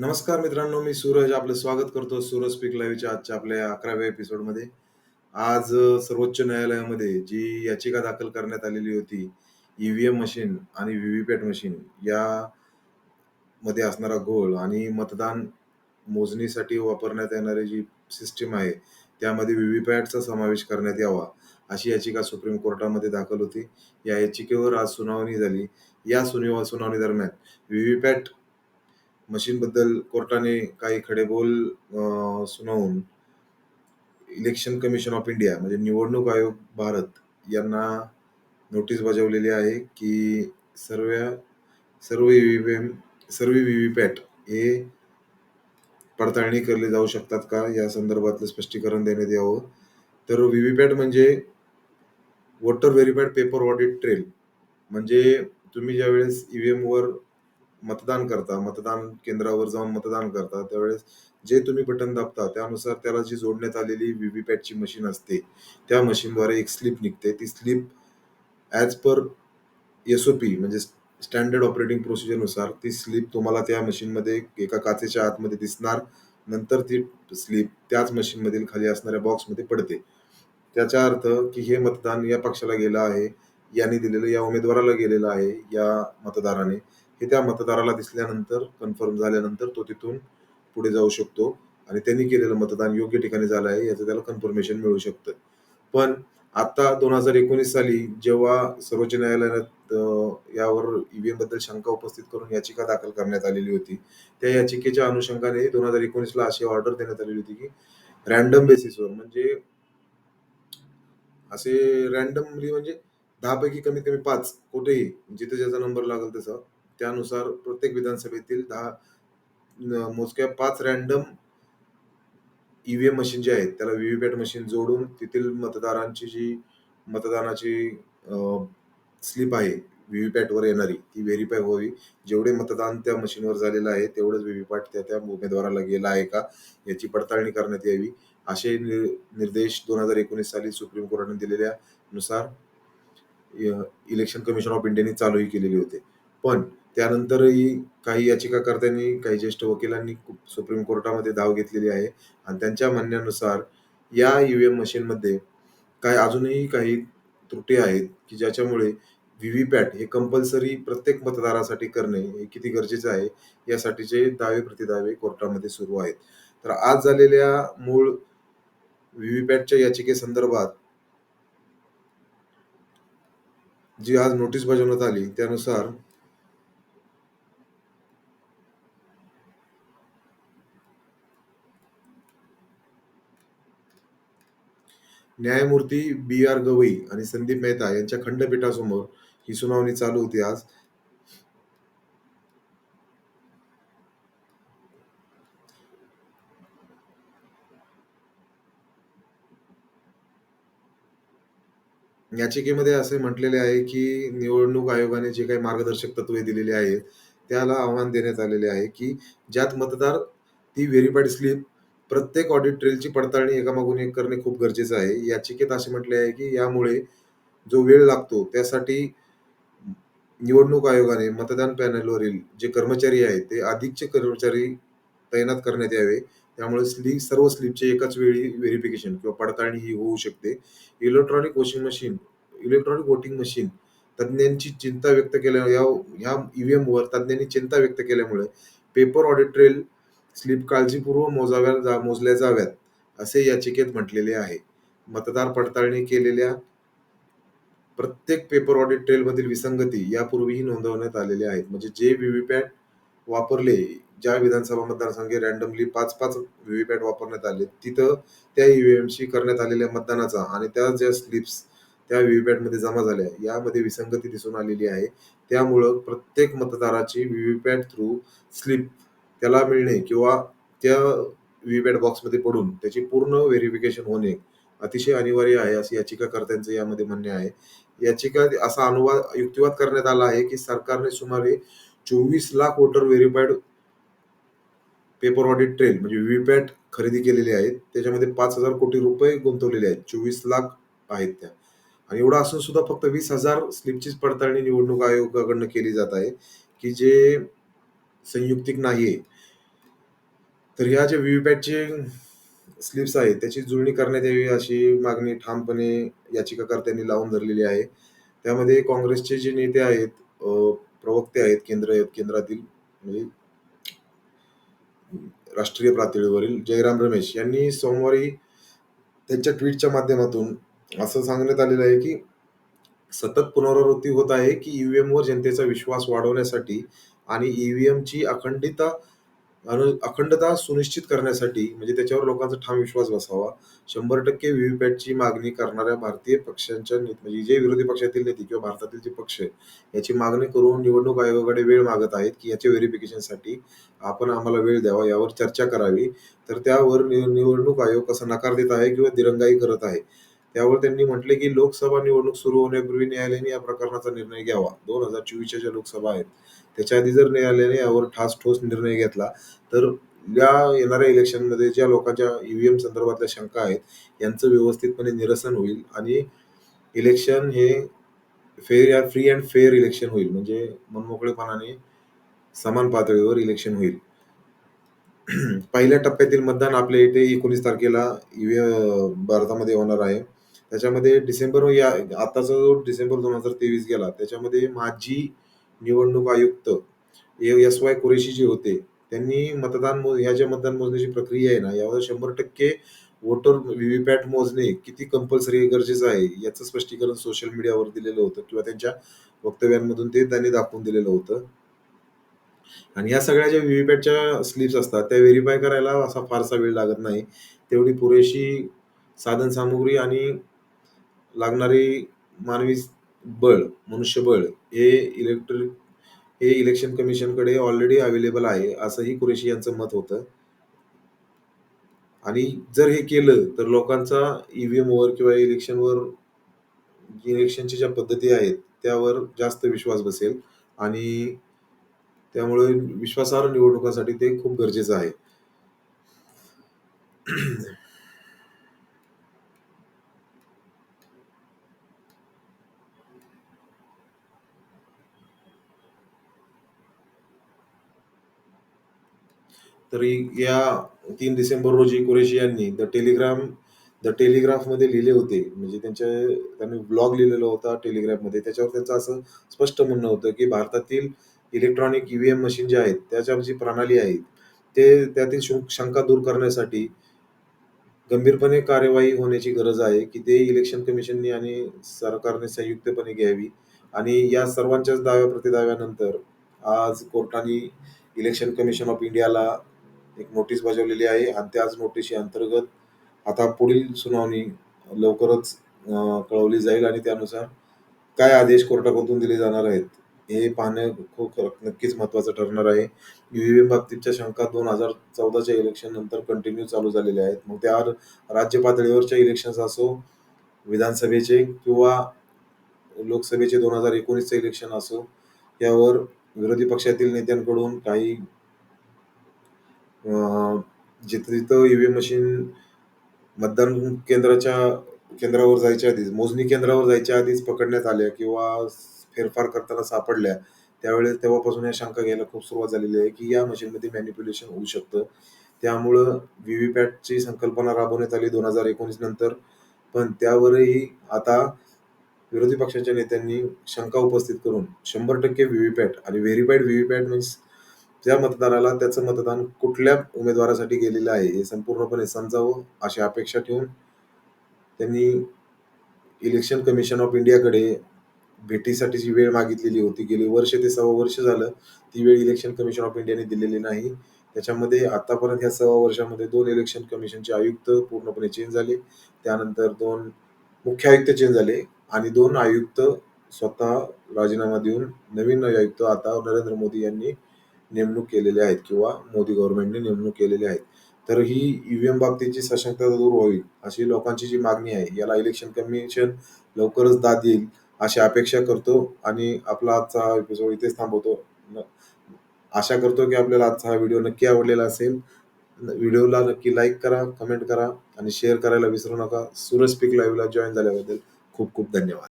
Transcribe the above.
नमस्कार मित्रांनो, मी सूरज आपलं स्वागत करतो सूरज पीक लाईव्हच्या आजच्या आपल्या 11व्या एपिसोडमध्ये. आज सर्वोच्च न्यायालयामध्ये जी याचिका दाखल करण्यात आलेली होती, ई-व्ही-एम मशीन आणि व्ही-व्ही-पॅट मशीन यामध्ये असणारा घोळ आणि मतदान मोजणीसाठी वापरण्यात येणारी जी सिस्टीम आहे, त्यामध्ये व्ही-व्ही-पॅटचा समावेश करण्यात यावा, अशी याचिका सुप्रीम कोर्टामध्ये दाखल होती. या याचिकेवर आज सुनावणी झाली. या सुनावणी दरम्यान व्ही-व्ही-पॅट मशीनबद्दल कोर्टाने काही खडेबोल अ, सुनावून इलेक्शन कमिशन ऑफ इंडिया म्हणजे निवडणूक आयोग भारत यांना नोटीस बजावलेली आहे, की सर्व सर्व ई-व्ही-एम सर्व व्ही-व्ही-पॅट हे पडताळणी केले जाऊ शकतात का? या संदर्भातलं स्पष्टीकरण देण्यात यावं. तर व्ही-व्ही-पॅट म्हणजे voter verified paper audit trail. म्हणजे तुम्ही ज्यावेळेस ई-व्ही-एमवर मतदान करता, मतदान केंद्रावर जाऊन मतदान करता, त्यावेळेस जे तुम्ही बटन दाबता, त्यानुसार त्याला जी जोडण्यात आलेली व्हीव्हीपॅटची मशीन असते, त्या मशीनद्वारे एक स्लिप निघते. ती स्लिप ॲज पर एस-ओ-पी म्हणजे स्टँडर्ड ऑपरेटिंग प्रोसिजरनुसार ती स्लिप तुम्हाला त्या मशीनमध्ये एका काचेच्या आतमध्ये दिसणार. नंतर ती स्लिप त्याच मशीनमधील खाली असणाऱ्या बॉक्समध्ये पडते. त्याचा अर्थ की हे मतदान या पक्षाला गेलं आहे, याने दिलेलं या उमेदवाराला गेलेलं आहे, या मतदाराने. हे त्या मतदाराला दिसल्यानंतर कन्फर्म झाल्यानंतर तो तिथून पुढे जाऊ शकतो आणि त्यांनी केलेलं मतदान योग्य ठिकाणी झालं आहे, याचं त्याला कन्फर्मेशन मिळू शकतं. पण आता 2019 साली जेव्हा सर्वोच्च न्यायालयात यावर ईव्हीएमबद्दल शंका उपस्थित करून याचिका दाखल करण्यात आलेली होती. त्या याचिकेच्या अनुषंगाने 2019 ला अशी ऑर्डर देण्यात आलेली होती, की रॅन्डम बेसिसवर म्हणजे असे रॅन्डमली म्हणजे 10 पैकी कमीत कमी पाच कुठेही जिथे ज्याचा नंबर लागेल तसं त्यानुसार प्रत्येक विधानसभेतील दहा मोजक्या पाच रँडम ई-व्ही-एम मशीन जे आहेत, त्याला व्ही-व्ही-पॅट मशीन जोडून तेथील मतदारांची जी मतदानाची स्लिप आहे व्ही-व्ही-पॅटवर येणारी, ती व्हेरीफाय व्हावी. जेवढे मतदान त्या मशीनवर झालेलं आहे, तेवढंच व्ही-व्ही-पॅट त्या त्या उमेदवाराला गेला आहे का, याची पडताळणी करण्यात यावी. असे नि निर्देश 2019 साली सुप्रीम कोर्टाने दिलेल्या नुसार इलेक्शन कमिशन ऑफ इंडियाने चालूही केलेले होते. पण त्यानंतरही काही याचिकाकर्त्यांनी, काही ज्येष्ठ वकिलांनी सुप्रीम कोर्टामध्ये धाव घेतलेली आहे आणि त्यांच्या म्हणण्यानुसार या ई-व्ही-एम मशीनमध्ये काय अजूनही काही त्रुटी आहेत, की ज्याच्यामुळे व्ही पॅट हे कंपल्सरी प्रत्येक मतदारासाठी करणे हे किती गरजेचं आहे, यासाठीचे दावे-प्रतिदावे कोर्टामध्ये सुरू आहेत. तर आज झालेल्या मूळ व्हीव्हीपॅटच्या याचिकेसंदर्भात जी आज नोटीस बजावण्यात आली, त्यानुसार न्यायमूर्ती बी. आर. गवई आणि संदीप मेहता यांच्या खंडपीठासमोर ही सुनावणी चालू होती आज. याचिकेमध्ये असे म्हटलेले आहे, की निवडणूक आयोगाने जे काही मार्गदर्शक तत्वे दिलेली आहेत, त्याला आव्हान देण्यात आलेले आहे, की ज्यात मतदार ती व्हेरीफाईड स्लिप प्रत्येक ऑडिट ट्रेलची पडताळणी एकामागून एक करणे खूप गरजेचं आहे. याचिकेत असे म्हटले आहे, की यामुळे जो वेळ लागतो त्यासाठी निवडणूक आयोगाने मतदान पॅनलवरील जे कर्मचारी आहेत, ते अधिकचे कर्मचारी तैनात करण्यात यावे. त्यामुळे स्लीप सर्व स्लीपचे एकाच वेळी व्हेरिफिकेशन किंवा पडताळणी ही होऊ शकते. Electronic washing machine electronic voting machine तज्ञांची चिंता व्यक्त केल्या या ह्या ई-व्ही-एमवर तज्ञांनी चिंता व्यक्त केल्यामुळे पेपर ऑडिट ट्रेल स्लिप काळजीपूर्वक मोजाव्या जा मोजल्या जाव्यात, असे याचिकेत म्हटलेले आहे. मतदार पडताळणी केलेल्या प्रत्येक पेपर ऑडिट ट्रेलमधील विसंगती यापूर्वीही नोंदवण्यात आलेल्या आहेत. म्हणजे जे व्ही-व्ही-पॅट वापरले, ज्या विधानसभा मतदारसंघे रँडमली पाच पाच व्हीव्हीपॅट वापरण्यात आले, तिथं त्या ईव्हीएमशी करण्यात आलेल्या मतदानाचा आणि त्या ज्या स्लिप्स त्या व्ही-व्ही-पॅटमध्ये जमा झाल्या, यामध्ये विसंगती दिसून आलेली आहे. त्यामुळं प्रत्येक मतदाराची व्ही-व्ही-पॅट थ्रू स्लिप त्याला मिळणे किंवा त्या व्हीपॅट बॉक्समध्ये पडून त्याची पूर्ण व्हेरिफिकेशन होणे अतिशय अनिवार्य आहे, असे याचिकाकर्त्यांचं यामध्ये म्हणणे आहे. याचिका असा अनुवाद युक्तिवाद करण्यात आला आहे, की सरकारने सुमारे 24 lakh voter verified paper audit trail म्हणजे व्ही पॅड खरेदी केलेले आहेत. त्याच्यामध्ये पाच हजार कोटी रुपये गुंतवलेले आहेत. 24 लाख आहेत त्या आणि एवढं असून सुद्धा फक्त 20,000 स्लिपचीच पडताळणी निवडणूक आयोगाकडनं केली जात आहे, की जे संयुक्तिक नाहीये. तर ह्या ज्या व्हीव्हीपॅटचे स्लिप्स आहेत त्याची जुळणी करण्यात यावी अशी मागणी ठामपणे याचिकाकर्त्यांनी लावून धरलेली आहे त्यामध्ये काँग्रेसचे जे नेते आहेत प्रवक्ते आहेत केंद्र केंद्रातील म्हणजे राष्ट्रीय पातळीवरील जयराम रमेश यांनी सोमवारी त्यांच्या ट्विटच्या माध्यमातून असं सांगण्यात आलेलं आहे की सतत पुनरावृत्ती होत आहे की ईव्हीएमवर जनतेचा विश्वास वाढवण्यासाठी आणि ईव्हीएमची अखंडिता अनु- अखंडता सुनिश्चित करण्यासाठी म्हणजे त्याच्यावर लोकांचा ठाम विश्वास बसावा. शंभर टक्के व्हीव्हीपॅटची मागणी करणाऱ्या भारतीय पक्षांच्या म्हणजे जे विरोधी पक्षातील नेते किंवा भारतातील जे पक्ष आहे याची मागणी करून निवडणूक आयोगाकडे वेळ मागत आहेत की याच्या व्हेरिफिकेशनसाठी आपण आम्हाला वेळ द्यावा यावर चर्चा करावी. तर त्यावर निवडणूक आयोग कसा नकार देत आहे किंवा दिरंगाई करत आहे त्यावर त्यांनी म्हटले की लोकसभा निवडणूक सुरू होण्यापूर्वी न्यायालयाने या प्रकरणाचा निर्णय घ्यावा. दोन हजार चोवीसच्या ज्या लोकसभा आहेत त्याच्या आधी जर न्यायालयाने यावर ठास ठोस निर्णय घेतला तर या येणाऱ्या इलेक्शनमध्ये ज्या लोकांच्या ईव्हीएम संदर्भातल्या शंका आहेत यांचं व्यवस्थितपणे निरसन होईल आणि इलेक्शन हे fair free and fair election होईल. म्हणजे मनमोकळेपणाने समान पातळीवर इलेक्शन होईल. पहिल्या टप्प्यातील मतदान आपल्या इथे एकोणीस तारखेला EVM भारतामध्ये होणार आहे. त्याच्यामध्ये डिसेंबर या आताचा जो डिसेंबर दोन हजार तेवीस गेला त्याच्यामध्ये माजी निवडणूक आयुक्त एस वाय कुरेशी जे होते त्यांनी मतदान ह्या ज्या मतदान मोजण्याची प्रक्रिया आहे ना यावर शंभर टक्के वोटर व्हीव्हीपॅट मोजणे किती कंपल्सरी गरजेचं आहे याचं स्पष्टीकरण सोशल मीडियावर दिलेलं होतं किंवा त्यांच्या वक्तव्यांमधून ते त्यांनी दाखवून दिलेलं होतं. आणि या सगळ्या ज्या व्हीव्हीपॅटच्या स्लिप्स असतात त्या व्हेरीफाय करायला असा फारसा वेळ लागत नाही. तेवढी पुरेशी साधन सामुग्री आणि लागणारी मानवी बळ मनुष्यबळ हे इलेक्ट्रिक हे इलेक्शन कमिशनकडे ऑलरेडी अवेलेबल आहे असंही कुरेशी यांचं मत होतं. आणि जर हे केलं तर लोकांचा ईव्हीएमवर किंवा इलेक्शनवर इलेक्शनच्या ज्या पद्धती आहेत त्यावर जास्त विश्वास बसेल. आणि त्यामुळे विश्वासार्ह निवडणुकांसाठी ते खूप गरजेचं आहे. तरी या तीन डिसेंबर रोजी कुरेशी यांनी द टेलिग्राम द टेलिग्राफमध्ये लिहिले होते. म्हणजे त्यांच्या त्यांनी ब्लॉग लिहिलेला होता टेलिग्राफमध्ये त्याच्यावर त्यांचं असं स्पष्ट म्हणणं होतं की भारतातील इलेक्ट्रॉनिक ईव्हीएम मशीन जे आहेत त्याच्या जी प्रणाली आहे ते त्यातील शंका दूर करण्यासाठी गंभीरपणे कार्यवाही होण्याची गरज आहे की ते इलेक्शन कमिशननी आणि सरकारने संयुक्तपणे घ्यावी. आणि या सर्वांच्याच दाव्या प्रतिदाव्यानंतर आज कोर्टाने इलेक्शन कमिशन ऑफ इंडियाला एक नोटीस बजावलेली आहे आणि त्याच नोटीसी अंतर्गत आता पुढील सुनावणी लवकरच कळवली जाईल आणि त्यानुसार काय आदेश कोर्टाकडून दिले जाणार आहेत हे पाहणे खूप नक्कीच महत्वाचं ठरणार आहे. ईव्हीएम बाबतीतच्या शंका दोन हजार चौदाच्या इलेक्शन नंतर कंटिन्यू चालू झालेल्या आहेत. मग त्या राज्य पातळीवरच्या इलेक्शन असो विधानसभेचे किंवा लोकसभेचे दोन हजार एकोणीसचे इलेक्शन असो यावर विरोधी पक्षातील नेत्यांकडून काही जिथं जिथं तिथं ईव्हीएम मशीन मतदान केंद्राच्या केंद्रावर जायच्या आधीच मोजणी केंद्रावर जायच्या आधीच पकडण्यात आल्या किंवा फेरफार करताना सापडल्या त्यावेळेस तेव्हापासून या शंका घ्यायला खूप सुरुवात झालेली आहे की या मशीनमध्ये मॅनिप्युलेशन होऊ शकतं. त्यामुळं व्ही व्ही पॅटची संकल्पना राबवण्यात आली दोन हजार एकोणीस नंतर. पण त्यावरही आता विरोधी पक्षाच्या नेत्यांनी शंका उपस्थित करून शंभर टक्के व्हीव्हीपॅट आणि व्हेरीफाईड व्हीव्हीपॅट मीन्स त्या मतदाराला त्याचं मतदान कुठल्या उमेदवारासाठी गेलेलं आहे हे संपूर्णपणे समजावं अशी अपेक्षा ठेवून त्यांनी इलेक्शन कमिशन ऑफ इंडियाकडे भेटीसाठी जी वेळ मागितलेली होती. गेली वर्ष ते सव्वा वर्ष झालं ती वेळ इलेक्शन कमिशन ऑफ इंडियाने दिलेली नाही. त्याच्यामध्ये आतापर्यंत ह्या सव्वा वर्षामध्ये दोन इलेक्शन कमिशनचे आयुक्त पूर्णपणे चेंज झाले. त्यानंतर दोन मुख्य आयुक्त चेंज झाले आणि दोन आयुक्त स्वतः राजीनामा देऊन नवीन आयुक्त आता नरेंद्र मोदी यांनी नेमणूक केलेल्या आहेत किंवा मोदी गव्हर्नमेंटने नेमणूक केलेली आहेत. तर ही ईव्हीएम बाबतीची सशक्तता दूर होईल अशी लोकांची जी मागणी आहे याला इलेक्शन कमिशन लवकरच दाद देईल अशी अपेक्षा करतो आणि आपला आजचा हा एपिसोड इथेच थांबवतो. आशा करतो की आपल्याला आजचा हा व्हिडिओ नक्की आवडलेला असेल. व्हिडिओला नक्की लाईक करा कमेंट करा आणि शेअर करायला विसरू नका. सूरज पीक लाईव्हला जॉईन झाल्याबद्दल खूप खूप धन्यवाद.